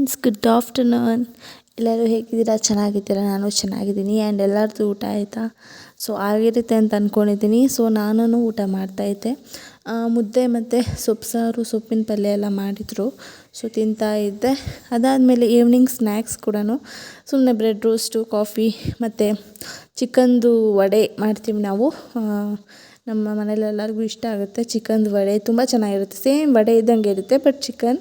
Friends good afternoon ಎಲ್ಲರೂ ಹೇಗಿದ್ದೀರಾ? ಚೆನ್ನಾಗಿದ್ದೀರಾ? ನಾನು ಚೆನ್ನಾಗಿದ್ದೀನಿ. ಆ್ಯಂಡ್ ಎಲ್ಲರದ್ದು ಊಟ ಆಯಿತಾ? ಸೊ ಆಗಿರುತ್ತೆ ಅಂತ ಅಂದ್ಕೊಂಡಿದ್ದೀನಿ ಸೊ ನಾನು ಊಟ ಮಾಡ್ತಾಯಿದ್ದೆ ಮುದ್ದೆ ಮತ್ತು ಸೊಪ್ಪು ಸಾರು, ಸೊಪ್ಪಿನ ಪಲ್ಯ ಎಲ್ಲ ಮಾಡಿದರು. ಸೊ ತಿಂತಾ ಇದ್ದೆ. ಅದಾದಮೇಲೆ ಈವ್ನಿಂಗ್ ಸ್ನ್ಯಾಕ್ಸ್ ಕೂಡ ಸುಮ್ಮನೆ ಬ್ರೆಡ್ ರೋಸ್ಟು ಕಾಫಿ ಮತ್ತು ಚಿಕನ್ದು ವಡೆ ಮಾಡ್ತೀವಿ ನಾವು. ನಮ್ಮ ಮನೇಲಿ ಎಲ್ಲರಿಗೂ ಇಷ್ಟ ಆಗುತ್ತೆ ಚಿಕನ್ದು ವಡೆ. ತುಂಬ ಚೆನ್ನಾಗಿರುತ್ತೆ. ಸೇಮ್ ವಡೆ ಇದ್ದಂಗೆ ಇರುತ್ತೆ ಬಟ್ ಚಿಕನ್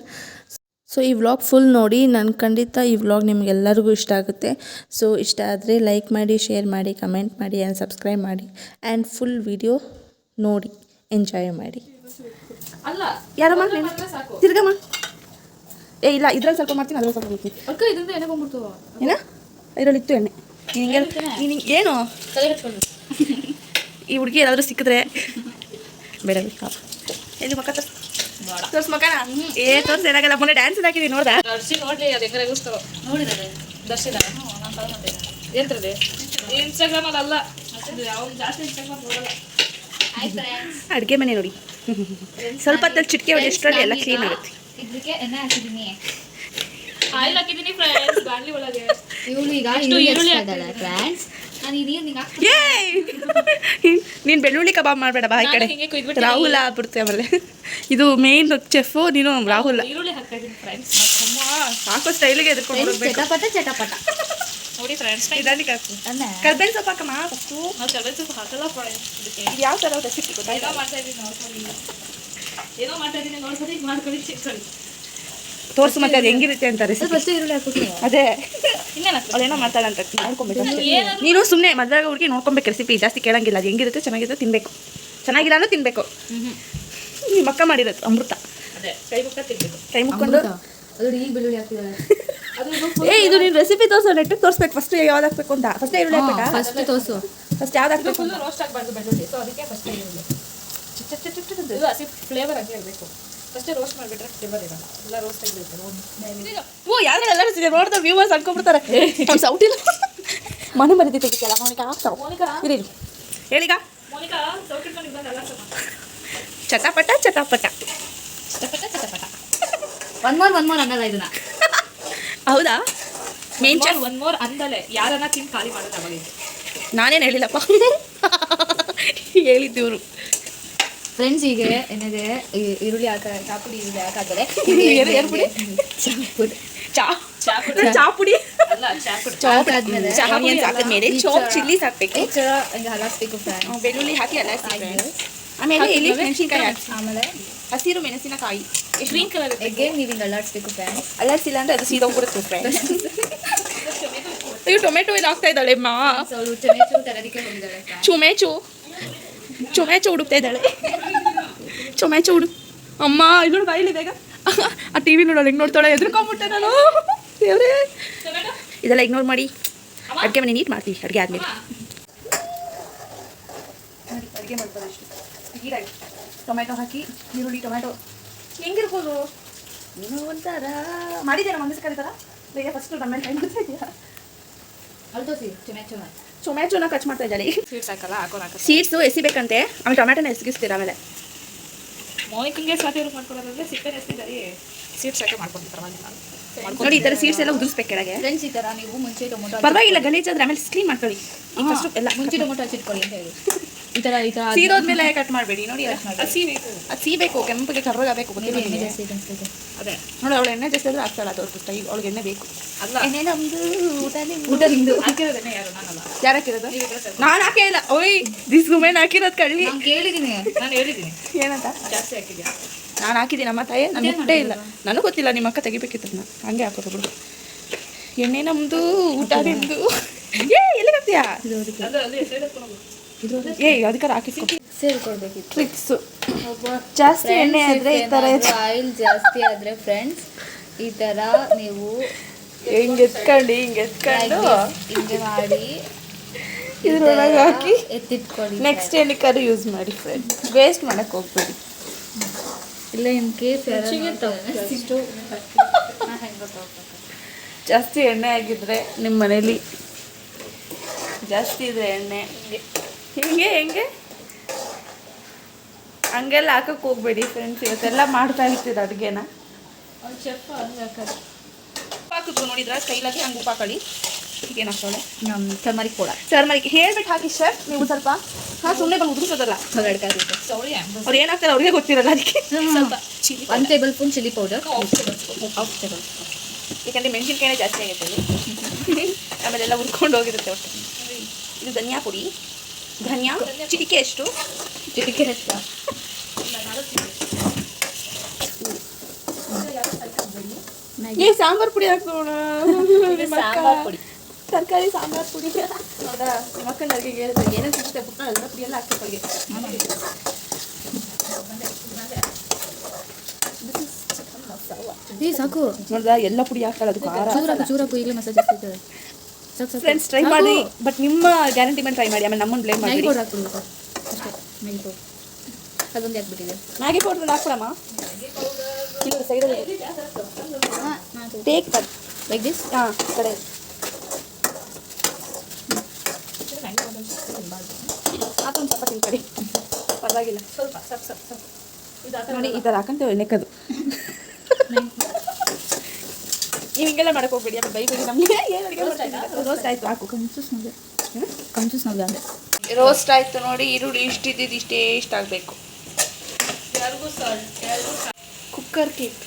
ಸೊ ಈ ವ್ಲಾಗ್ ಫುಲ್ ನೋಡಿ ನಾನು ಖಂಡಿತ ಈ ವ್ಲಾಗ್ ನಿಮಗೆಲ್ಲರಿಗೂ ಇಷ್ಟ ಆಗುತ್ತೆ. ಸೊ ಇಷ್ಟ ಆದರೆ ಲೈಕ್ ಮಾಡಿ ಶೇರ್ ಮಾಡಿ ಕಮೆಂಟ್ ಮಾಡಿ ಆ್ಯಂಡ್ ಸಬ್ಸ್ಕ್ರೈಬ್ ಮಾಡಿ ಆ್ಯಂಡ್ ಫುಲ್ ವಿಡಿಯೋ ನೋಡಿ ಎಂಜಾಯ್ ಮಾಡಿ. ಅಲ್ಲ ಯಾರಮ್ಮ? ತಿರ್ಗಮ್ಮ. ಏ ಇಲ್ಲ ಇದ್ರಲ್ಲಿ ಸ್ವಲ್ಪ ಮಾಡ್ತೀನಿ ಅದ್ರಲ್ಲಿ ಸ್ವಲ್ಪ ಮಾಡ್ತೀನಿ ಅಕ್ಕ ಇದರಿಂದ ಎಣ್ಣೆ ಬಂದ್ಬಿಡ್ತು ಏನ? ಇದರಲ್ಲಿ ಇತ್ತು ಎಣ್ಣೆ. ನೀನು ಹಿಂಗೆ ನೀನು ಏನು? ಈ ಹುಡುಗಿ ಏನಾದರೂ ಸಿಕ್ಕಿದ್ರೆ ಬೇಡ ಬೇಕಾ ಎಲ್ಲಿ ಮಕ್ಕ ತೋರ್ಸು ಏ ತೋರ್ಸ್ ಏನಾಗಲ್ಲ ಮೊನ್ನೆ ಡ್ಯಾನ್ಸ್ ಹಾಕಿದ್ದೀನಿ ನೋಡ್ದಾ? ದರ್ಶಿ ನೋಡ್ಲಿ ಅದು ರೆಗಿಸ್ತಾವ ಏನ್ರದೆ ಇನ್ಸ್ಟಾಗ್ರಾಮ್ ಅಲ್ಲಿ ಅಲ್ಲ ಯಾವ ಜಾಸ್ತಿ ಇನ್ಸ್ಟಾಗ್ರಾಮ್ ನೋಡಲ್ಲ. ಅಡುಗೆ ಮನೆ ನೋಡಿ. ಸ್ವಲ್ಪ ಹೊತ್ತಲ್ಲಿ ಚಿಟಿಕೆ ಹೊಡಿ ಎಷ್ಟರಲ್ಲಿ ಎಲ್ಲ ಕ್ಲೀನ್ ಆಗುತ್ತೆ. ಇದಕ್ಕೆ ಎಣ್ಣೆ ಹಾಕಿದೀನಿ. ಆಯಿಲ್ ಹಾಕಿದ್ದೀನಿ ಫ್ರೆಂಡ್ಸ್ ಬಾಣಲಿ ಒಳಗೆ. ಇವಳು ಈಗ ಈರುಳ್ಳಿ ಫ್ರೆಂಡ್ಸ್ ನಾನು ಬೆಳ್ಳುಳ್ಳಿ ಕಬಾಬ್ ಮಾಡಬೇಡ ಬಾ ಈ ಕಡೆ. ರಾಹುಲ್ ಆಗ್ಬಿಡ್ತೀವಿ ಆಮೇಲೆ. ಇದು ಮೇನ್ ಚೆಫು ನೀನು ರಾಹುಲ್. ಹಾಕೋ ಸ್ಟೈಲಿಗೆ ಎದ್ಕೊಂಡು ಹೋಗ್ಬೇಕು. ಚಟಪಟ ಚಟಪಟ. ನೋಡಿ ಫ್ರೆಂಡ್ಸ್ ಕರ್ಬೇವಿನ ಸೊಪ್ಪು ಹಾಕಮ್ಮ. ಫಸ್ಟು. ನಾವು ಕರ್ಬೇವು ಸೊಪ್ಪು ಹಾಕಲ್ಲ ಇದು ಯಾವ ಥರ ರೆಸಿಪಿ ಗೊತ್ತಾ ಏನೋ ಮಾಡ್ತಾ ಇದ್ದೀನಿ ನೋಡ್ಕೊಳ್ಳಿ. ಏನೋ ಮಾಡ್ತಾ ಇದ್ದೀನಿ ನೋಡ್ಕೊಳ್ಳಿ ಮಾಡ್ಕೊಳ್ಳಿ. ಚಿಕ್ಕೊಳ್ಳಿ ತೋರ್ಸು ಮತ್ತೆ ಅದು ಹೆಂಗಿರುತ್ತೆ ಅಂತ ರೆಸಿಪಿ ಫಸ್ಟ್ ಈರುಳ್ಳಿ ಹಾಕ್ಬಿಟ್ಟು ಅದೇ. ಅವಳೇನೋ ಅಂತ ನೋಡ್ಕೊಬೇಕು ನೀನು ಸುಮ್ಮನೆ ಮದ್ವೆ ಹುಡುಗಿ ನೋಡ್ಕೊಬೇಕು ರೆಸಿಪಿ ಜಾಸ್ತಿ ಕೇಳಂಗಿಲ್ಲ. ಅದು ಹೆಂಗಿರುತ್ತೆ ಚೆನ್ನಾಗಿರುತ್ತೆ ತಿನ್ಬೇಕು. ಚೆನ್ನಾಗಿಲ್ಲ ಅಂದ್ರೆ ತಿನ್ಬೇಕು. ನಿಮ್ಮ ಅಕ್ಕ ಮಾಡಿರೋದು ಅಮೃತ. ಅದೇ ಕೈ ಮುಕ್ಕೊಂಡು ಏ ಇದು ನೀನು ರೆಸಿಪಿ ತೋರಿಸೋ ನೆಟ್ಟು ತೋರಿಸ್ಬೇಕು. ಫಸ್ಟ್ ಯಾವ್ದು ಹಾಕ್ಬೇಕು ಅಂತ. ಫಸ್ಟ್ ಈರುಳ್ಳಿ ಹಾಕ್ಬೇಕಾ? ಫಸ್ಟ್ ತೋರ್ಸು. ಫಸ್ಟ್ ಯಾವ್ದು ಹಾಕ್ಬೇಕು ರೋಸ್ಟ್ ಆಗಬಾರ್ದು ಬೆಳ್ಳುಳ್ಳಿ. ಸೊ ಅದಕ್ಕೆ ಫಸ್ಟ್ ಈರುಳ್ಳಿ. ಇದು ಹಸಿ ಫ್ಲೇವರ್ ಆಗಿ ಇರಬೇಕು. ಫಸ್ಟ್ ರೋಸ್ಟ್ ಮಾಡಿಬಿಟ್ರೆ ಫ್ಲೇವರ್ ಇರಲ್ಲ. ಎಲ್ಲ ರೋಸ್ಟ್ ಆಗಿರುತ್ತೆ ಓ ಯಾರು ಎಲ್ಲ ನೋಡಿದ್ರೆ ವ್ಯೂವರ್ಸ್ ಅನ್ಕೊಂಡ್ಬಿಡ್ತಾರೆ. ಅವ್ನು ಸೌಟ್ ಇಲ್ಲ. ಮನೆ ಮರಿದಿ ತೆಗಿತಲ್ಲ ಆಗ್ತಾವ ಮೋನಿಕಾ? ಇರಿ. ಹೇಳೀಗ? ಚಟಾಪಟ ಚಟಾಪಟ. ಚಟಪಟ ಚಟಪಟ. ಒನ್ ಮೋರ್ ಒನ್ ಮೋರ್ ಅನ್ನಲ್ಲ ಇದನ್ನ. ಹೌದಾ? ಮೇನ್ ಚಾನ್ ಒನ್ ಮೋರ್ ಅಂದಲೆ ಯಾರನ್ನ ತಿಂದು ಖಾಲಿ ಮಾಡೋದು ಅವಾಗ. ನಾನೇನು ಹೇಳಿಲ್ಲಪ್ಪ? ಹೇಳಿದ್ದಿವ್ರು ಫ್ರೆಂಡ್ಸ್ ಈಗ ಏನಿದೆ ಈರುಳ್ಳಿ ಹಾಕ ಚಾಪುಡಿ ಈರುಳ್ಳಿ ಹಾಕಾದ್ರೆ ಚಾಪುಡಿ? ಚಾಪುಡಿ ಚಾ ಚಾ ಪುಡಿ. ಚಾ ಪುಡಿ? ಅಲ್ಲ ಚಾ ಪುಡಿ. ಚಾಪ್ ಆದ್ಮೇಲೆ ಹಾಕಿದ್ಮೇಲೆ. ಚೋಪ್ ಚಿಲ್ಲಿ ಹಾಕ್ಬೇಕು. ಹಿಂಗೆ ಹಲಾಸ್ಬೇಕು ಬೆಳ್ಳುಳ್ಳಿ ಹಾಕಿ ಎಲ್ಲ ಆಮೇಲೆ ಇಲ್ಲಿ ಮೆಣಸಿನಕಾಯಿ ಆಮೇಲೆ ಹಸಿರು ಮೆಣಸಿನಕಾಯಿ. ಗ್ರೀನ್ ಕಲರ್ ಎಗೇನ್ ನೀವು ಹಿಂಗೆ ಅಲ್ಲಾಡಿಸ್ಬೇಕು ಫ್ರೆಂಡ್ಸ್ ಅಲರ್ಸಿಲ್ಲ ಅಂದ್ರೆ ಅದು ಸೀದೋಗ್ಬಿಡುತ್ತೆ ಫ್ರೆಂಡ್ಸ್ ಅಯ್ಯೋ ಟೊಮೆಟೊ ಇದು ಹಾಕ್ತಾ ಇದ್ದಾಳೆ ಮಾ ಚುಮೆಚು ಚುಮೆಚು ಹುಡುಕ್ತಾ ಇದ್ದಾಳೆ ಚುಮೆಚು ಹುಡುಕ್ ಅಮ್ಮ, ಇಲ್ಲಿ ಬಾಯಿಲಿ ಬೇಗ. ಆ ಟಿ ವಿ ನೋಡೋಳು ಹೆಂಗೆ ನೋಡ್ತಾಳೆ? ಎದ್ರುಕೊಂಬಿಟ್ಟೆ ನಾನು. ದೇವ್ರೇ. ಇದೆಲ್ಲ ಇಗ್ನೋರ್ ಮಾಡಿ. ಅಡುಗೆ ಮನೆ ನೀಟ್ ಮಾಡ್ತೀವಿ ಅಡುಗೆ ಆದಮೇಲೆ. ಅಡುಗೆ ಮಾಡ್ತಾರೆ ಟೊಮೆಟೊ ಹಾಕಿ, ಈರುಳ್ಳಿ ಟೊಮೆಟೊ ಹೆಂಗಿರ್ಬೋದು? ಏನೋ ಒಂಥರ. ಮಾಡಿದ್ದೀರಾ ಮಂಗಸ ಕರೀತಾರ ಬೇಗ ಫಸ್ಟ್ ನಮ್ಮ ಟೈಮ್ ಮಾಡ್ತಾ ಟೊಮೆಟೊನ ಕಚ್ ಮಾಡ್ತಾ ಇದ್ದಾಳೆ. ಸ್ವೀಟ್ಸ್ ಹಾಕಲ್ಲ ಹಾಕೋಣ ಸೀಡ್ಸು ಎಸಿಬೇಕಂತೆ. ಆಮೇಲೆ ಟೊಮೆಟೊನ ಎಸಗಿಸ್ತೀರ ಆಮೇಲೆ. ಮೋನಿಕಿಂಗೆ ಸಾಥಿಯವ್ರು ಮಾಡ್ಕೊಡೋದಂದ್ರೆ ಸಿಕ್ಕನ್ ಎಸ್ತಿದ್ದಾರೆ ಸೀಟ್ಸ್ ಹಾಕಿ ಮಾಡ್ಕೊಂತಾರೆ ಪರವಾಗಿಲ್ಲ ನೋಡಿ ಈ ಥರ ಸೀಡ್ಸ್ ಎಲ್ಲ ಉದುರಿಸ್ಬೇಕು ಕೆಳಗೆ. ಫ್ರೆಂಡ್ಸ್ ಈ ಥರ ನೀವು ಮುಂಚೆ ಟೊಮೊಟೊ ಪರವಾಗಿಲ್ಲ ಗಲೀಜಾದ್ರೆ ಆಮೇಲೆ ಕ್ಲೀನ್ ಮಾಡ್ಕೊಳ್ಳಿ. ಫಸ್ಟ್ ಎಲ್ಲ ಮುಂಚೆ ಟೊಮೊಟೊ ಹಚ್ಚಿಟ್ಕೊಳ್ಳಿ ಅಂತ ಹೇಳಿ. ಈ ಥರ ಈ ಥರ ಸೀರೋದ್ಮೇಲೆ ಕಟ್ ಮಾಡಬೇಡಿ. ನೋಡಿ ಅದು ಹಸಿ ಬೇಕು ಸೀಬೇಕು ಕೆಂಪಿಗೆ ಕರ್ರಗಾಗಬೇಕು ಗೊತ್ತಿಲ್ಲ ಜಾಸ್ತಿ. ಅದೇ. ನೋಡಿ ಅವಳು ಎಣ್ಣೆ ಜಾಸ್ತಿ ಆದ್ರೆ ಆಗ್ತಾಳೆ ಅದು ಅವ್ರಿಗೆ ಈಗ ಅವಳಿಗೆ ಎಣ್ಣೆ ಬೇಕು. ಅಲ್ಲ. ಎಣ್ಣೆ ನಮ್ದು ಊಟ ಊಟ ಹಾಕಿರೋದನ್ನೇ ಯಾರು? ನಾನಲ್ಲ ಯಾರು ಹಾಕಿರೋದು? ನಾನು ಹಾಕಿಲ್ಲ. ಇಲ್ಲ ಓಯ್ ದಿಸ್ ವುಮೆನ್ ಹಾಕಿರೋದು ಕಳ್ಳಿ. ನಾನು ಕೇಳಿದ್ದೀನಿ ನಾನು ಹೇಳಿದ್ದೀನಿ ಏನಂತ? ಜಾಸ್ತಿ ಹಾಕಿದ್ಯಾ? ನಾನು ಹಾಕಿದ್ದೀನಿ ನಮ್ಮ ತಾಯಿ ನಾನು ಮುಟ್ಟೇ ಇಲ್ಲ. ನನಗೆ ಗೊತ್ತಿಲ್ಲ ನಿಮ್ಮ ಅಕ್ಕ ತೆಗಿಬೇಕಿತ್ತು ನಾನು ಹಂಗೆ ಹಾಕೋದು ಬಿಡು. ಎಣ್ಣೆ ನಮ್ಮದು ಊಟ ನಿಮ್ಮದು ಏ ಎಲ್ಲಿ ಹಾಕ್ತೀಯಾ ಏ ಅದಕ್ಕಾರ ಹಾಕಿಸ್ಕೊ. ಸೇರಿಕೊಡ್ಬೇಕಿತ್ತು ಟ್ರಿಕ್ಸು ಜಾಸ್ತಿ ಎಣ್ಣೆ ಆದರೆ ಈ ಥರ ಆಯಿಲ್ ಜಾಸ್ತಿ ಆದರೆ ಫ್ರೆಂಡ್ಸ್ ಈ ಥರ ನೀವು ಹಿಂಗೆ ಎತ್ಕೊಂಡು ಹಿಂಗೆ ಎತ್ಕೊಂಡು. ಹಿಂಗೆ ಮಾಡಿ ಇದ್ರೊಳಗೆ ಹಾಕಿ. ಎತ್ತಿಟ್ಕೊಳ್ಳಿ ನೆಕ್ಸ್ಟ್ ಏನಕ್ಕಾದ್ರೂ ಯೂಸ್ ಮಾಡಿ ಫ್ರೆಂಡ್ಸ್ ವೇಸ್ಟ್ ಮಾಡೋಕ್ಕೆ ಹೋಗ್ಬೇಡಿ. ಇಲ್ಲ ಇನ್ ಕೇಸ್ ಜಾಸ್ತಿ ಎಣ್ಣೆ ಆಗಿದ್ರೆ ನಿಮ್ಮ ಮನೇಲಿ ಜಾಸ್ತಿ ಇದೆ ಎಣ್ಣೆ. ಹಿಂಗೆ ಹೆಂಗೆ ಹಂಗೆಲ್ಲ ಹಾಕಕ್ಕೆ ಹೋಗ್ಬೇಡಿ ಫ್ರೆಂಡ್ಸ್ ಇವತ್ತೆಲ್ಲ ಮಾಡ್ತಾ ಇರ್ತೀರ ಅಡುಗೆನ. ಹಾಕಿದ್ರು ನೋಡಿದ್ರ? ಸ್ಟೈಲಾಗಿ ಹಂಗೆ ಉಪ್ಪು ಹಾಕೊಳ್ಳಿ ಏನು ಚರ್ಮರಿ ನಮ್ಮ ಚರ್ಮರಿ ಹೇಳ್ಬಿಟ್ಟು ಹಾಕಿ ಶೆಫ್ ನೀವು ಸ್ವಲ್ಪ ಹಾಂ ಸುಮ್ಮನೆ ಬಂದು ಸೌಳಿ ಅವ್ರು ಏನಾಗ್ತಾರೆ ಅವ್ರಿಗೆ ಗೊತ್ತಿರಲ್ಲ ಅದಕ್ಕೆ. ಸ್ವಲ್ಪ chilli one tablespoon chilli powder half tablespoon half table ಯಾಕಂದ್ರೆ ಮೆಣಸಿನ್ಕಾಯಿನೇ ಜಾಸ್ತಿ ಆಗುತ್ತೆ ಆಮೇಲೆಲ್ಲ ಆಮೇಲೆ ಎಲ್ಲ ಹುರ್ಕೊಂಡು ಹೋಗಿರುತ್ತೆ ಒಟ್ಟು. ಇದು ಧನಿಯಾ ಪುಡಿ. ಧನಿಯಾ? ಚಿಟಿಕೆ ಎಷ್ಟು? ಚಿಟಿಕೆ ಎಷ್ಟು? ಏ ಸಾಂಬಾರ್ ಪುಡಿ ಹಾಕೋಣ ಸಾಂಬಾರ್ ಪುಡಿ. ತರಕಾರಿ ಸಾಂಬಾರ್ ಪುಡಿ. ಹೌದಾ? ಮಕ್ಕಳ ಅಡುಗೆ ಹೇಳಿದ್ರೆ ಏನೇನು ಸಿಗುತ್ತೆ ಪುಟ್ಟ ಎಲ್ಲ ಪುಡಿ ಎಲ್ಲ ಹಾಕಿ ಅವ್ರಿಗೆ. ಏ ಸಾಕು. ನೋಡ್ದ? ಎಲ್ಲ ಪುಡಿ ಹಾಕಲ್ಲ ಅದು ಖಾರ. ಚೂರಾಕು ಚೂರಾಕು ಈಗಲೇ ಮಸಾಜ್ ಆಗ್ತಿದೆ. ಫ್ರೆಂಡ್ಸ್ ಟ್ರೈ ಮಾಡಿ. ಬಟ್ ನಿಮ್ಮ ಗ್ಯಾರಂಟಿ ಮೇಲೆ ಟ್ರೈ ಮಾಡಿ. ಆಮೇಲೆ ನಮ್ಮನ್ನು ಬ್ಲೇಮ್ ಮಾಡಿ ಪೌಡರ್ ಹಾಕ್ಬಿಡ್ಬೇಕು. ಅಷ್ಟೇ ಮ್ಯಾಗಿ ಪೌಡರ್ ಅದೊಂದು ಹಾಕ್ಬಿಟ್ಟಿದೆ ಮ್ಯಾಗಿ ಪೌಡರ್ ಹಾಕ್ಬಿಡಮ್ಮ. ಇಲ್ಲಿ ಸೈಡಲ್ಲಿ ಟೇಕ್ ದಟ್ ಲೈಕ್ ದಿಸ್ ಹಾಂ ಕಡೆ ಹಾಕೊಂಡು ಸ್ವಲ್ಪ ತಿನ್ಕಡಿ ಪರವಾಗಿಲ್ಲ. ಸ್ವಲ್ಪ ಸ್ವಲ್ಪ ಸ್ವಲ್ಪ ಸ್ವಲ್ಪ. ನೋಡಿ ಈ ಥರ ಹಾಕೊಂತೇವೆ ನೆಕ್ಕದು ನೀವು ಹಿಂಗೆಲ್ಲ ಮಾಡಕ್ಕೆ ಹೋಗ್ಬೇಡಿ ಅದು ಬೈಬೇಡಿ ನಮಗೆ. ಏನು ರೋಸ್ಟ್ ಆಯ್ತು? ಹಾಕು. ಕಂಚೂಸ್ ನವ್ಯ ಕಂಚೂಸ್ ನವ್ಯ ಅಂದೆ ರೋಸ್ಟ್ ಆಯ್ತು ನೋಡಿ ಈರುಳ್ಳಿ ಇಷ್ಟಿದ್ದು ಇಷ್ಟೇ ಇಷ್ಟ ಆಗಬೇಕು. ಯಾರಿಗೂ ಸಾಲ್ಟ್ ಯಾರಿಗೂ ಕುಕ್ಕರ್ ಕೇಕ್.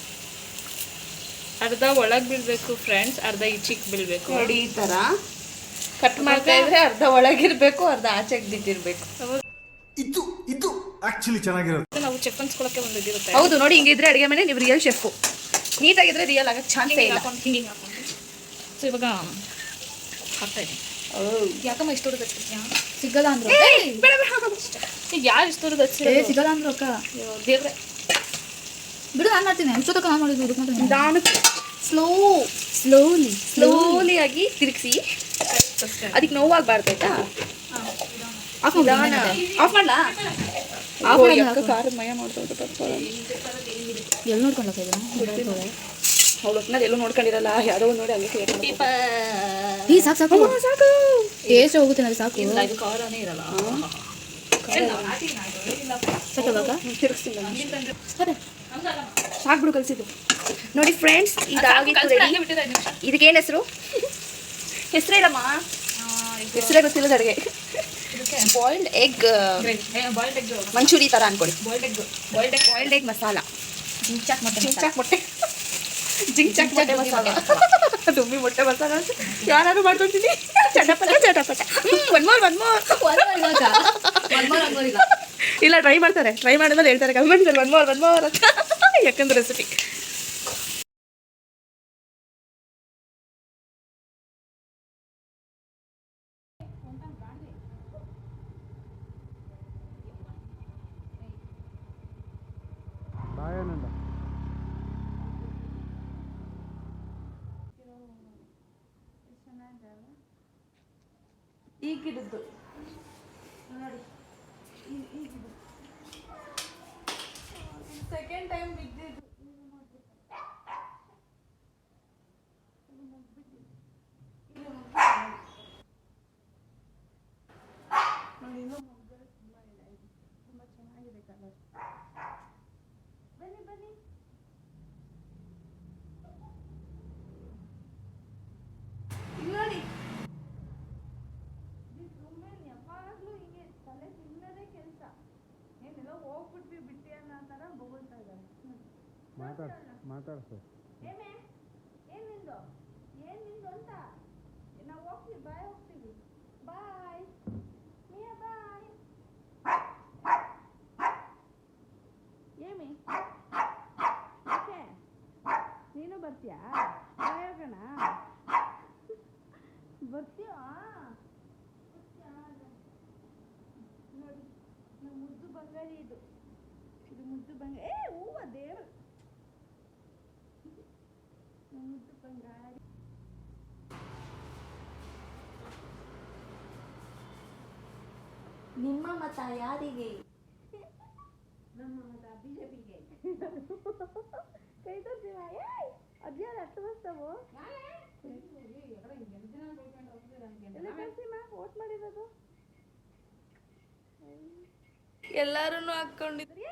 ಅರ್ಧ ಒಳಗೆ ಬೀಳ್ಬೇಕು ಫ್ರೆಂಡ್ಸ್ ಅರ್ಧ ಈಚಿಗೆ ಬೀಳ್ಬೇಕು ನೋಡಿ ಈ ತರ ಕಟ್ ಮಾಡ್ತಾ ಇದ್ರೆ ಅರ್ಧ ಒಳಗಿರ್ಬೇಕು ಅರ್ಧ ಆಚೆಗೆ ಬಿದ್ದಿರ್ಬೇಕು. ಇದು ಆಕ್ಚುಲಿ ಚೆನ್ನಾಗಿರುತ್ತೆ. ನಾವು ಚೆಕ್ ಅನ್ಸ್ಕೊಳಕ್ಕೆ ಒಂದು ಇದಿರುತ್ತೆ. ಹೌದು ನೋಡಿ ಹಿಂಗಿದ್ರೆ ಅಡುಗೆ ಮನೆ ನೀವು ರಿಯಲ್ ಶೆಫು ನೀಟಾಗಿದ್ರೆ ರಿಯಲ್ ಆಗಕ್ಕೆ ಚಾನ್ಸೇ ಇಲ್ಲ. ಹಾಕೊಂಡು ಹಿಂಗೆ ಹಾಕೊಂಡು. ಸೊ ಇವಾಗ ಹಾಕ್ತಾ ಇದ್ದೀನಿ. ಯಾಕಮ್ಮ ಇಷ್ಟು ದೂರದ ಹಚ್ಚಿದ್ಯಾ ಸಿಗಲ್ಲ ಅಂದ್ರು ಈಗ ಯಾರು ಇಷ್ಟು ದೂರದ ಏ ಹಚ್ಚಿರೋದು ಸಿಗಲ್ಲ ಅಂದ್ರು ಅಕ್ಕ. ದೇವ್ರೆ. ಬಿಡು ನಾನು ಮಾಡ್ತೀನಿ. ಇಷ್ಟೊತ್ತಕ್ಕ ನಾನು ಮಾಡಿದ್ದು ಹುಡುಕೊಂಡು ನಿಧಾನಕ್ಕೆ ಸ್ಲೋ ಸ್ಲೋಲಿ ಸ್ಲೋಲಿ ಆಗಿ ತಿರುಗಿಸಿ. ಅದಕ್ಕೆ ನೋವಾಗಬಾರ್ದು ಆಯ್ತಾ? ಆಫ್ ಮಾಡ್ಲಾ? ಖಾರದ ಮಯ ಪಾಪ. ಎಲ್ಲಿ ಅವ್ಳು ಒಟ್ನಲ್ಲಿ ಎಲ್ಲೂ ನೋಡ್ಕೊಂಡಿರಲ್ಲ ಯಾರೋ ಒಂದ್ ನೋಡಿ ಹಂಗೆ. ಈ ಸಾಕು ಸಾಕು. ಸಾಕು. ಟೇಸ್ಟ್ ಹೋಗುತ್ತೆ ನನಗೆ ಸಾಕು. ಇದು ಖಾರನೇ ಇರಲ್ಲ. ಸಾಕ್ಬಿಡು ಕಲ್ಸಿದ್ದು. ನೋಡಿ ಫ್ರೆಂಡ್ಸ್ ಇದಾಗಿತ್ತು ಇದಕ್ಕೇನು ಹೆಸರು? ಹೆಸರೇ ಇಲ್ಲಮ್ಮ ಹೆಸರೇ ಗೊತ್ತಿಲ್ಲದ ಅಡುಗೆ. Boiled egg boiled egg manchuri ಥರ ಅನ್ಕೊಳ್ಳಿ. Boiled egg boiled egg boiled egg masala. ಜಿಂಚಾಕ್ ಮತ್ತೆ ಜಿಂಚಾಕ್ ಮೊಟ್ಟೆ. ಜಿಂಚಾಕ್ ಮೊಟ್ಟೆ ಮಸಾಲ. ದುಮ್ಮಿ ಮೊಟ್ಟೆ ಮಸಾಲ ಅಂತ. ಯಾರು ಮಾಡ್ಕೊತೀನಿ. ಚಟಪಟ ಚಟಪಟ. ಒನ್ ಮೋರ್ ಒನ್ ಮೋರ್ ಇಲ್ಲ ಟ್ರೈ ಮಾಡ್ತಾರೆ. ಟ್ರೈ ಮಾಡಿದ್ಮೇಲೆ ಹೇಳ್ತಾರೆ ಕಮೆಂಟ್ಸಲ್ಲಿ ಒನ್ ಮೋರ್ ಒನ್ ಮೋರ್ ಅಂತ. ಯಾಕಂದ್ರೆ ರೆಸಿಪಿ ಈ ಗಿಡದ್ದು ಸೆಕೆಂಡ್ ಟೈಮ್ ಬಿದ್ದಿದ್ದು. ನೋಡಿ ಮಾತಾಡ್ಸು. ಏಮೇ ಏನ್? ನಿಂದು ಏನ್ ನಿಂದು ಅಂತ? ನಾವು ಹೋಗ್ತೀವಿ, ಬಾಯ್ ಹೋಗ್ತೀವಿ. ಬಾಯ್. ಮಿಯಾ ಬಾಯ್. ಏಮಿ? ಯಾಕೆ? ನೀನು ಬರ್ತೀಯಾ? ಬಾಯ್ ಹೋಗೋಣ. ಬರ್ತೀಯಾ? ನೋಡಿ ನಮ್ಮ ಮುದ್ದು ಬಂಗಾರಿ ಇದು ಇದು ಮುದ್ದು ಬಂಗಾರಿ ಏ ಹೂವ ದೇವ್ರು ನಮ್ಮ ಮತ ಯಾರಿಗೆ? ನಮ್ಮ ಮತ ಬಿಜೆಪಿಗೆ. ಕೈ ತೋರ್ಸಿವ ಏಯ್ ಅದ್ಯಾರು ಅಷ್ಟು ಬಸ್ತಾವು ಎಲ್ಲಿ ತೋರ್ಸಿಮ್ಮ ವೋಟ್ ಮಾಡಿರೋದು. ಎಲ್ಲರೂ ಹಾಕ್ಕೊಂಡಿದ್ರು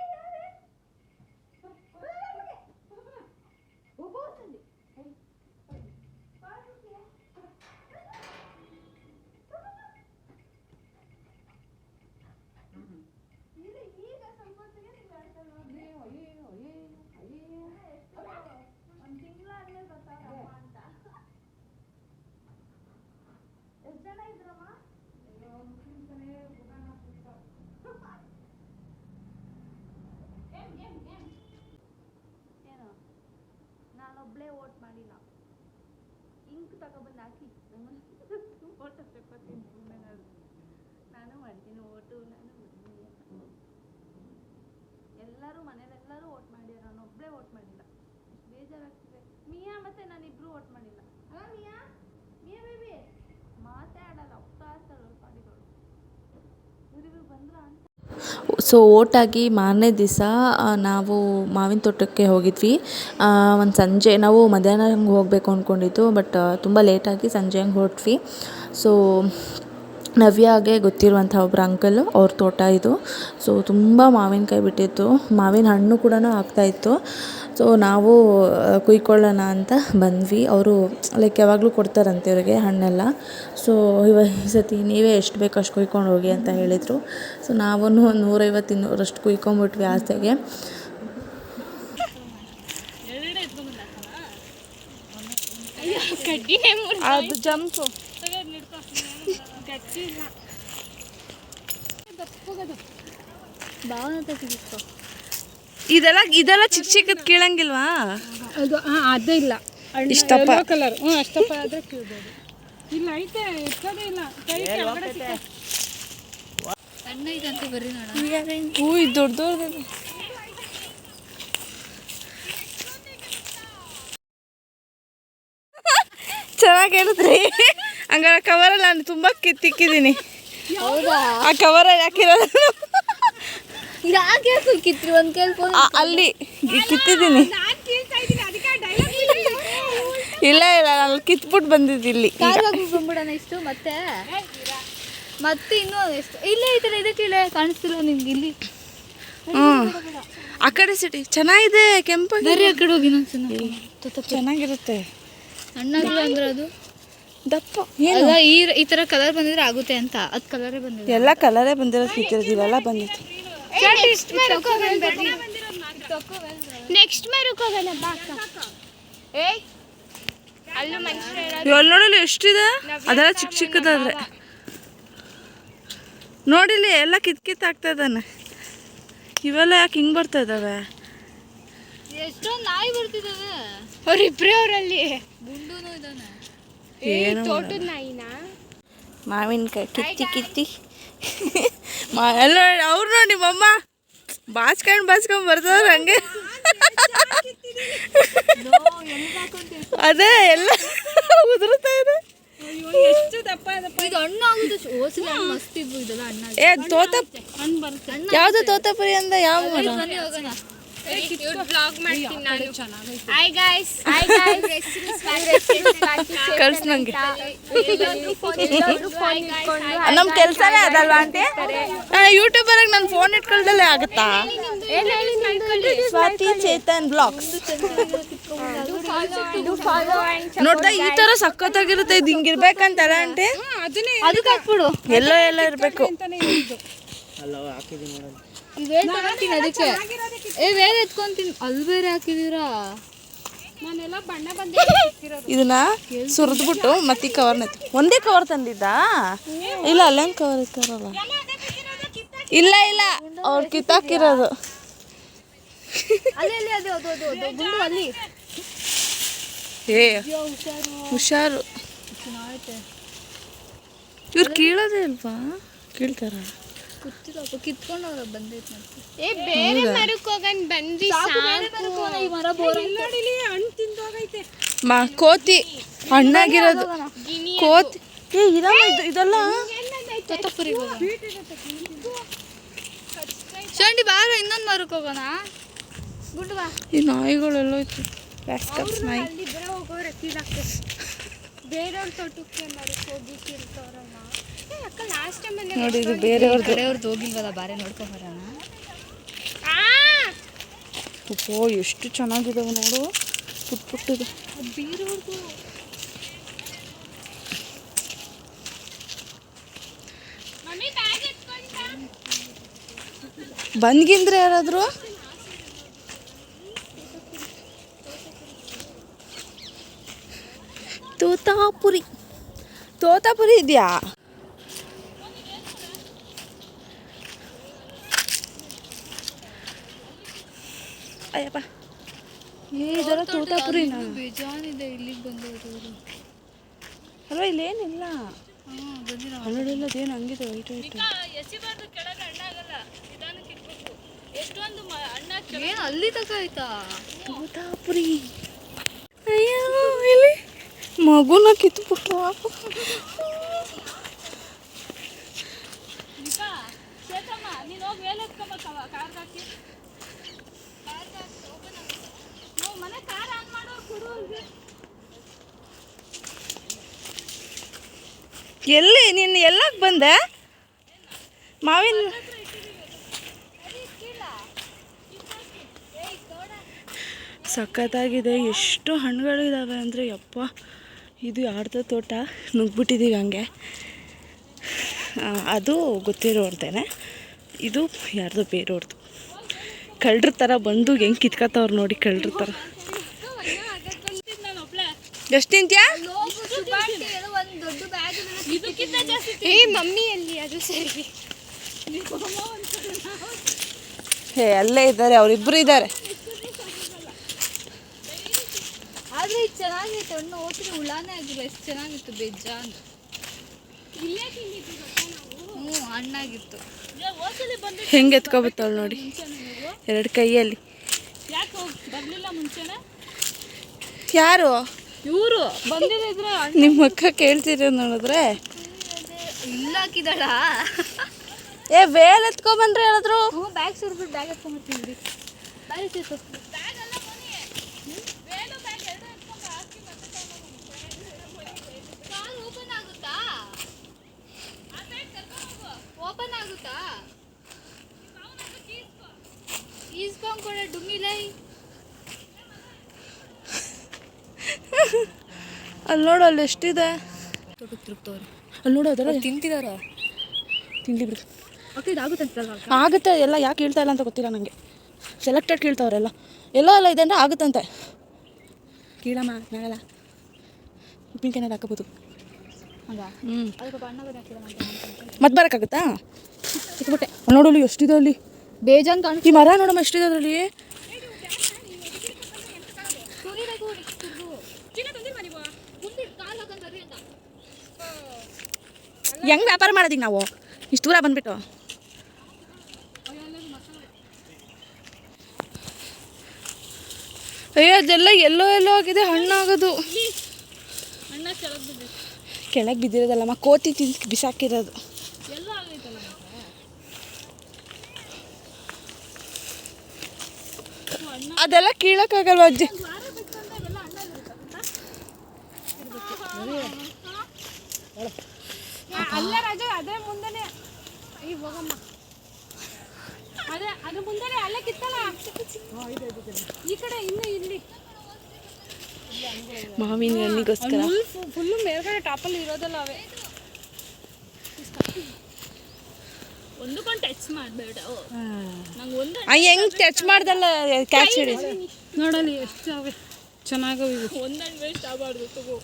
ನಾನೊಬ್ಳೇ ಓಟ್ ಮಾಡಿಲ್ಲ ಇಂಕ್ ತಗೊಬಂದು ಹಾಕಿ ಓಟು ತಗೋತೀನಿ ನಾನು ಮಾಡ್ತೀನಿ ಓಟು ನಾನು ಎಲ್ಲರೂ ಮನೇಲೆಲ್ಲರೂ ಓಟ್ ಮಾಡ್ಯಾರ ನಾನು ಒಬ್ಬಳೇ ಓಟ್ ಮಾಡಿಲ್ಲ. ಬೇಜಾರಾಗ್ತಿದೆ. ಮಿಯಾ ಮತ್ತೆ ನಾನಿಬ್ರು ಓಟ್ ಮಾಡಿಲ್ಲ. ಅಲ್ಲ ಮಿಯಾ? ಮಿಯಾ ಬೇಬಿ ಮಾತೇ ಆಡಲ್ಲ ಹೋಗ್ತಾ ಇರ್ತಾಳೆ ಅವ್ರ ಪಾಡಿಗಳು. ಇವ್ರಿಬ್ರು ಬಂದ್ರ ಅಂತ. ಸೊ ಓಟಾಗಿ ಮಾರನೇ ದಿವಸ ನಾವು ಮಾವಿನ ತೋಟಕ್ಕೆ ಹೋಗಿದ್ವಿ. ಒಂದು ಸಂಜೆ, ನಾವು ಮಧ್ಯಾಹ್ನ ಹಂಗೆ ಹೋಗಬೇಕು ಅಂದ್ಕೊಂಡಿದ್ದು ಬಟ್ ತುಂಬ ಲೇಟಾಗಿ ಸಂಜೆ ಹಂಗೆ ಹೊರಟ್ವಿ. ಸೊ ನವ್ಯಾಗೆ ಗೊತ್ತಿರುವಂಥ ಒಬ್ಬರು ಅಂಕಲ್ ಅವ್ರ ತೋಟ ಇದು. ಸೊ ತುಂಬ ಮಾವಿನಕಾಯಿ ಬಿಟ್ಟಿತ್ತು. ಮಾವಿನ ಹಣ್ಣು ಕೂಡ ಆಗ್ತಾಯಿತ್ತು ಸೊ ನಾವು ಕುಯ್ಕೊಳ್ಳೋಣ ಅಂತ ಬಂದ್ವಿ. ಅವರು ಲೈಕ್ ಯಾವಾಗಲೂ ಕೊಡ್ತಾರಂತೆ ಇವರಿಗೆ ಹಣ್ಣೆಲ್ಲ. ಸೊ ಇವ ಈ ಸತಿ ನೀವೇ ಎಷ್ಟು ಬೇಕು ಅಷ್ಟು ಕುಯ್ಕೊಂಡು ಹೋಗಿ ಅಂತ ಹೇಳಿದರು. ಸೊ ನಾವು ಒಂದು ನೂರೈವತ್ತು ಇನ್ನೂರಷ್ಟು ಕುಯ್ಕೊಂಬಿಟ್ವಿ ಆಸೆಗೆ. ಅದು ಜಂಪು. ಇದೆಲ್ಲ ಇದೆಲ್ಲ ಚಿಕ್ಕ ಚಿಕ್ಕದ್ ಕೇಳಂಗಿಲ್ವಾ? ಅದು ಹಾಂ ಅದು ಇಲ್ಲ. ಇಷ್ಟಪ್ಪ. ಕಲರ್ ಹ್ಞೂ ಅಷ್ಟಪ್ಪ ಆದರೆ ಕೀಳ್ಬೋದು. ಇಲ್ಲ ಐತೆ ಎತ್ತೋದೇ ಇಲ್ಲ. ಕೈ ಕೆಳಗಡೆ ಸಿಕ್ಕ- ಸಣ್ಣ ಇದಂತೆ ಬರ್ರಿ ನೋಡ ಹೂ ಇದು ದೊಡ್ಡ ದೊಡ್ಡದು. ಚೆನ್ನಾಗಿ ಹೇಳಿದ್ರಿ. ಹಂಗಾರೆ ಕವರಲ್ಲಿ ನಾನು ತುಂಬ ಕಿತ್ತಿಕ್ಕಿದ್ದೀನಿ. ಆ ಕವರಲ್ಲಿ ಹಾಕಿರೋದು ಅಲ್ಲಿ ಕಿತ್ತಿದ್ದೀನಿ. ಇಲ್ಲ ಇಲ್ಲ ನಾನು ಕಿತ್ಬಿಟ್ಟು ಬಂದಿದ್ದು ಇಲ್ಲಿ. ಇಷ್ಟು ಮತ್ತೆ? ಮತ್ತೆ ಇನ್ನೂ ಎಷ್ಟು? ಇಲ್ಲೇ ಈ ಥರ ಇದಕ್ಕೆ ಕೀಳೆ ಕಾಣಿಸ್ತಿಲ್ಲ ನಿಮ್ಗೆ ಇಲ್ಲಿ? ಹ್ಞೂ ಆ ಕಡೆ ಸಿಟಿ ಚೆನ್ನಾಗಿದೆ ಕೆಂಪಾಗಿ ಆ ಕಡೆ ಹೋಗಿ ನಾನು ಚೆನ್ನಾಗಿರುತ್ತೆ. ಸಣ್ಣಗಿಲ್ಲ ಅಂದ್ರೆ ಅದು? ದಪ್ಪ. ಅಲ್ಲ ಈ ಈ ಥರ ಕಲರ್ ಬಂದಿದ್ರೆ ಆಗುತ್ತೆ ಅಂತ. ಅದು ಕಲರೇ ಬಂದಿದೆ ಎಲ್ಲ ಕಲರೇ ಬಂದಿರೋದು ಕಿತ್ತಿರೋದು ಇವೆಲ್ಲ ಬಂದಿತ್ತು. ನೆಕ್ಸ್ಟ್ ಮರಕ್ಕೆ ಹೋಗೋಣ ಬಾ ಅಲ್ಲೂ ಎಷ್ಟಿದೆ? ಅದೆಲ್ಲ ಚಿಕ್ಕ ಚಿಕ್ಕದಾದ್ರೆ. ನೋಡಿಲಿ ಎಲ್ಲ ಕಿತ್ ಕಿತ್ ಆಗ್ತಾ ಇದ್ದಾನೆ. ಇವೆಲ್ಲ ಯಾಕೆ ಹಿಂಗೆ ಬರ್ತಾ ಇದಾವೆ? ಎಷ್ಟೊಂದು ನಾಯಿ ಬರ್ತಿದ್ದಾವೆ ಅವ್ರಿಬ್ರೇ ಅವರಲ್ಲಿ. ಗುಂಡೂನು ಇದ್ದಾನೆ. ಏನು ತೋಟದ ನಾಯಿನ? ಮಾವಿನಕಾಯಿ ಕಿತ್ತಿ ಕಿತ್ತಿ. ಮಾ ಎಲ್ಲ ಅವ್ರು ನೋಡಿ ಅಮ್ಮ ಬಾಚ್ಕೊಂಡು ಬಾಚ್ಕೊಂಡು ಬರ್ತಾವ್ರೆ ಹಂಗೆ. ಅದೇ ಎಲ್ಲ ಉದುರುತ್ತಾ ಇದೆ. ಯಾವ್ದು ತೋತಪುರಿ ಅಂದ ಯಾವ ಮರ ಕೆಲ್ಸನೇ ಕಳ್ಸ್ ನಂಗೆ. ಅದಲ್ವಾ ಆಂಟಿ? ಯೂಟ್ಯೂಬರ್ಗೆ ನಾನು ಫೋನ್ ಇಟ್ಕೊಳ್ದಲ್ಲೇ ಆಗುತ್ತಾ? ಸ್ವಾತಿ ಚೇತನ್ ಬ್ಲಾಗ್ಸ್ ನೋಡ್ತಾ ಈ ತರ ಸಖತ್ತಾಗಿರುತ್ತೆ. ಇದು ಹಿಂಗಿರ್ಬೇಕಂತಾರ ಅಂತೆ ಅದನ್ನೇ ಅದಕ್ಕೆ ಹಾಕ್ಬಿಡು. ಎಲ್ಲ ಎಲ್ಲ ಇರಬೇಕು. ಅಂತಾನೆ ಹೇಳಿದ್ದು ಇದು ವೇಟ್ ತಗೊಂತೀನಿ ಅದಕ್ಕೆ. ಏ ಬೇರೆ ಎತ್ಕೊಂತೀನಿ. ಅಲ್ಲಿ ಬೇರೆ ಹಾಕಿದೀರಾ ನಾನೆಲ್ಲ ಬಣ್ಣ ಬಂದೆ ಇದನ್ನ ಸುರಿದ್ಬಿಟ್ಟು ಮತ್ತೆ ಕವರ್ನ ಒಂದೇ ಕವರ್ ತಂದಿದ್ದ? ಇಲ್ಲ ಅಲ್ಲಂಗೆ ಕವರ್ ಇರ್ತಾರಲ್ಲ ಇಲ್ಲ ಇಲ್ಲ. ಅವ್ರು ಕಿತ್ತಾಕಿರೋದು. ಅಲ್ಲಿ ಏ ಹುಷಾರು. ಇವ್ರು ಕೀಳೋದೇ ಅಲ್ವಾ? ಕೀಳ್ತಾರ? ಕಿತ್ಕೊಂಡು ಅವ್ರ ಬಂದೈತೆ ಮತ್ತೆ. ಏ ಬೇರೆ ಮರಕ್ಕೆ ಈ ಮರ ಬೋರ್ ನೋಡಿಲಿ ಹಣ್ಣು ತಿಂದೋಗೈತೆ. ಮಾ ಕೋತಿ ಹಣ್ಣಾಗಿರೋದು ಕೋತಿ ಏ ಇದಲ್ಲ? ಇದೆಲ್ಲ ಚಂಡಿ ಬಾರ ಇನ್ನೊಂದು ಮರಕ್ಕೆ ಹೋಗೋಣ. ಗುಂಡು ಬಾ. ಈ ನಾಯಿಗಳೆಲ್ಲ ಇತ್ತು. ರಾಸ್ಕಲ್ಸ್ ನಾಯಿ. ಬೇರೆಯವ್ರ ತೋಟಕ್ಕೆ ಮರಕ್ಕೆ ಹೋಗಿ ಕೀಳ್ತವ್ರಮ್ಮ ನೋಡಿ ಇದು ಬೇರೆಯವ್ರದ್ದು. ಕಡೆಯವ್ರದ್ದು ಹೋಗಿಲ್ವಲ್ಲ ಬಾರೆ ನೋಡ್ಕೊಂಬರೋಣ ಅಪ್ಪೋ ಎಷ್ಟು ಚೆನ್ನಾಗಿದಾವೆ ನೋಡು. ಪುಟ್ ಪುಟ್ಟು ಮಮ್ಮಿ ಬ್ಯಾಗ್ ಎತ್ಕೊಂಡ ಬಂದ್ಗಿಂದ್ರೆ ಯಾರಾದರೂ? ತೋತಾಪುರಿ. ತೋತಾಪುರಿ ಇದೆಯಾ ಅಯ್ಯಪ್ಪ ಏ ತೋತಾಪುರಿನಾ ಬೇಜಾನಿದೆ ಇಲ್ಲಿಗೆ ಬಂದವರು. ಅಲ್ವಾ ಇಲ್ಲೇನಿಲ್ಲ ಹನ್ನೆರಡಿಲ್ಲ ಅದೇನು ಹಂಗಿದೆ? ವೈಟ್ ವೈಟ್ ಎಸಿಬಾರ್ದು ಕೆಳಗೆ ಹಣ್ಣಾಗಲ್ಲ ನಿಧಾನಕ್ಕೆ ಇಟ್ಬೇಕು ಎಷ್ಟೊಂದು ಮ- ಹಣ್ಣ ಏನು ಅಲ್ಲಿ ತಕ ಆಯ್ತಾ? ತೋತಾಪುರಿ ಅಯ್ಯೋ ಇಲ್ಲಿ ಮಗುನ ಕಿತ್ಬಿಟ್ರು ನೀನು ಹೋಗಿ ಮೇಲೆ ಎತ್ಕೊಂಬಕ್ಕವ ಕಾರ್ಗೆ ಹಾಕಿ. ಕಾರ್ಗೆ ಹಾಕಿ open ಆಗುತ್ತೆ. ನಾವು ಮನೆ ಕಾರ್ ಆನ್ ಮಾಡೋ ಕೊಡು ಅವ್ರಿಗೆ. ಎಲ್ಲಿ ನೀನು ಎಲ್ಲಕ್ಕೆ ಬಂದೆ? ಮಾವಿನ ಸಖತ್ತಾಗಿದೆ, ಎಷ್ಟು ಹಣ್ಣುಗಳಿದ್ದಾವೆ ಅಂದರೆ ಯಪ್ಪ, ಇದು ಯಾರ್ದೋ ತೋಟ? ನುಗ್ಬಿಟ್ಟಿದ್ದೀವಿ ಹಂಗೆ. ಅದು ಗೊತ್ತಿರೋರ್ದೇನೆ ಇದು ಯಾರ್ದೋ ಬೇರೆಯವ್ರದ್ದು ಕಳ್ಳರ ಥರ ಬಂದು ಹೆಂಗೆ ಕಿತ್ಕೊತಾವ್ರು ನೋಡಿ ಕಳ್ಳರ ಥರ ಎಷ್ಟು ತಿಂತ್ಯಾ ಒಂದು ದೊಡ್ಡ ಬ್ಯಾಗ್ ಇದಕ್ಕಿಂತ ಜಾಸ್ತಿ ಏ ಮಮ್ಮಿ ಅಲ್ಲಿ ಅದು ಸರಿ. ಹೇ ಅಲ್ಲೇ ಇದ್ದಾರೆ ಅವರಿಬ್ಬರು ಇದ್ದಾರೆ. ಆದ್ರೆ ಇದು ಚೆನ್ನಾಗಿತ್ತು ಹಣ್ಣು ಓಟಿಗೆ ಹುಳಾನೇ ಆಗಿಲ್ಲ ಎಷ್ಟು ಚೆನ್ನಾಗಿತ್ತು ಬೇಜಾನ್ ಅಂತ. ಹ್ಞೂ ಹಣ್ಣಾಗಿತ್ತು. ಹೆಂಗೆ ಎತ್ಕೊಬತ್ತಾವಳು ನೋಡಿ. ಎರಡು ಕೈಯಲ್ಲಿ. ಯಾರು? ಇವರು ಬಂದಿದ್ರೆ ನಿಮ್ಮ ಅಕ್ಕ ಕೇಳ್ತೀರ ನೋಡಿದ್ರೆ. ಇಲ್ಲ ಹಾಕಿದಾಳ ಏ ವೇಲ್ ಎತ್ಕೊಂಬಂದ್ರೆ ಹೇಳಿದ್ರು. ಹ್ಞೂ ಬ್ಯಾಗ್ ಸುರ್ಬಿಟ್ಟು ಬ್ಯಾಗ್ ಎತ್ಕೊಂಬರ್ತೀನಿ ಬ್ಯಾಗ್ ಓಪನ್ ಆಗುತ್ತಾ? ಓಪನ್ ಆಗುತ್ತಾ? ಈಸ್ಕೊಂಡ್ ಕೊಡ ಡುಮ್ಮಿಲೈ ಅಲ್ಲಿ ನೋಡು ಅಲ್ಲಿ ಎಷ್ಟಿದೆ. ತಿರುಗ್ತವ್ರೆ. ಅಲ್ಲಿ ನೋಡು ಅದರ ತಿಂತಿದಾರ? ತಿನ್ಲಿ ಬಿಡು. ಓಕೆ ಇದಾಗುತ್ತೆ ಆಗುತ್ತೆ ಎಲ್ಲ ಯಾಕೆ ಹೇಳ್ತಾ ಇಲ್ಲ ಅಂತ ಗೊತ್ತಿಲ್ಲ ನನಗೆ ಸೆಲೆಕ್ಟೆಡ್ ಕೇಳ್ತಾವ್ರೆಲ್ಲ ಎಲ್ಲ. ಎಲ್ಲ ಇದೆ ಅಂದರೆ ಆಗುತ್ತಂತೆ. ಕೀಳಮ್ಮ ನಾಗಲ್ಲ ಉಪ್ಪಿನಕಾಯಿನಲ್ಲಿ ಹಾಕೋಬೋದು. ಹೌದಾ? ಹ್ಞೂ ಮತ್ತೆ ಬರೋಕ್ಕಾಗುತ್ತಾ? ಸಿಕ್ಬಿಟ್ಟೆ. ನೋಡು ಅಲ್ಲಿ ಎಷ್ಟಿದೆ ಅಲ್ಲಿ. ಬೇಜಾನ್ ಕಾಣ್ ಈ ಮರ ನೋಡಮ್ಮ ಎಷ್ಟಿದೆ ಅದರಲ್ಲಿ? ಹೆಂಗೆ ವ್ಯಾಪಾರ ಮಾಡೋದೀಗ ನಾವು? ಇಷ್ಟು ದೂರ ಬಂದ್ಬಿಟ್ಟು. ಅಯ್ಯೋ ಅದೆಲ್ಲ ಎಲ್ಲೋ ಎಲ್ಲೋ ಆಗಿದೆ, ಹಣ್ಣಾಗೋದು. ಕೆಳಗೆ ಬಿದ್ದು ಕೆಳಗೆ ಬಿದ್ದಿರೋದಲ್ಲಮ್ಮ ಕೋತಿ ತಿನ್, ಬಿಸಾಕಿರೋದು. ಅದೆಲ್ಲ ಕೀಳಕ್ಕಾಗಲ್ವ ಅಜ್ಜಿ? ಅಲ್ಲೇ ರಾಜ ಅದೇ ಮುಂದೆನೆ. ಈ ಹೋಗಮ್ಮ. ಅದೇ ಅದ್ರ ಮುಂದೆನೆ ಅಲ್ಲೇ ಕಿತ್ತಲ್ಲ. ಈ ಕಡೆ ಇನ್ನು ಇಲ್ಲಿ. ಮಾವಿನ ಹಣ್ಣಿಗೋಸ್ಕರ. ಫುಲ್ ಫುಲ್ಲು ಮೇಲ್ಗಡೆ ಟಾಪಲ್ಲಿ ಇರೋದಲ್ಲ ಅವೇ. ಒಂದಕ್ಕೊಂದು ಟಚ್ ಮಾಡಬೇಡ. ನಂಗೆ ಹೆಂಗ್ ಟಚ್ ಮಾಡ್ದಲ್ಲ ಕ್ಯಾಚ್ ಹಿಡಿ ನೋಡಲಿ ಎಷ್ಟು ಅವೆ. ಚೆನ್ನಾಗವೆ ಒಂದನ್ನು ವೇಸ್ಟ್ ಆಗಬಾರ್ದು ತಗೋ.